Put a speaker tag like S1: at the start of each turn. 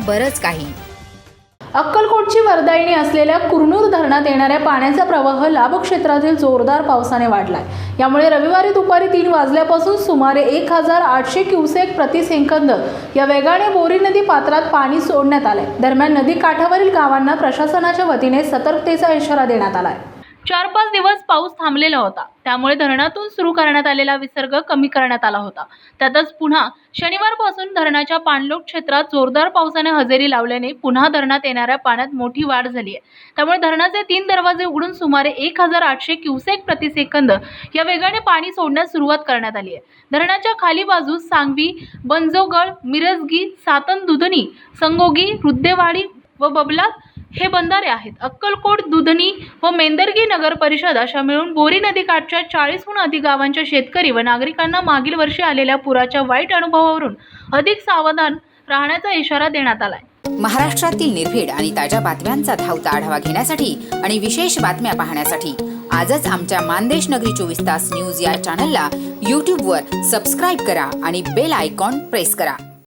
S1: आणि बरंच काही.
S2: अक्कलकोटची वर्दायणी असलेल्या कुरनूर धरणात येणाऱ्या पाण्याचा प्रवाह लाभक्षेत्रातील जोरदार पावसाने वाढलाय. यामुळे रविवारी दुपारी तीन वाजल्यापासून सुमारे एक हजार आठशे क्युसेक प्रतिसेकंद या वेगाने बोरी नदी पात्रात पाणी सोडण्यात आलंय. दरम्यान नदी काठावरील गावांना प्रशासनाच्या वतीने सतर्कतेचा इशारा देण्यात आलाय. चार पाच दिवस पाऊस थांबलेला होता. त्यामुळे धरणातून सुरू करण्यात आलेला विसर्ग कमी करण्यात आला होता. त्यातच पुन्हा शनिवारपासून धरणाच्या पाणलोट क्षेत्रात जोरदार पावसाने हजेरी लावल्याने पुन्हा धरणात येणाऱ्या पाण्यात मोठी वाढ झाली आहे त्यामुळे धरणाचे तीन दरवाजे उघडून सुमारे एक हजार आठशे क्युसेक प्रतिसेकंद या वेगाने पाणी सोडण्यास सुरुवात करण्यात आली आहे धरणाच्या खाली बाजूस सांगवी बनजोगळ मिरजगी सातन दुधनी संगोगी रुद्देवाडी व बबलात हे बंधारे आहेत. अक्कलकोट दुधनी व मेंदरगी नगर परिषद अशा मिळून बोरी नदीकाठच्या चाळीसहून अधिक गावांच्या शेतकरी व नागरिकांना मागील वर्षी आलेल्या पुराच्या वाईट अनुभवावरून अधिक सावधान राहण्याचा इशारा देण्यात आलाय.
S1: महाराष्ट्रातील निर्भीड आणि ताज्या बातम्यांचा धावता आढावा घेण्यासाठी आणि विशेष बातम्या पाहण्यासाठी आजच आमच्या मानदेश नगरी चोवीस तास न्यूज या चॅनलला यूट्यूबवर सबस्क्राईब करा आणि बेल आयकॉन प्रेस करा.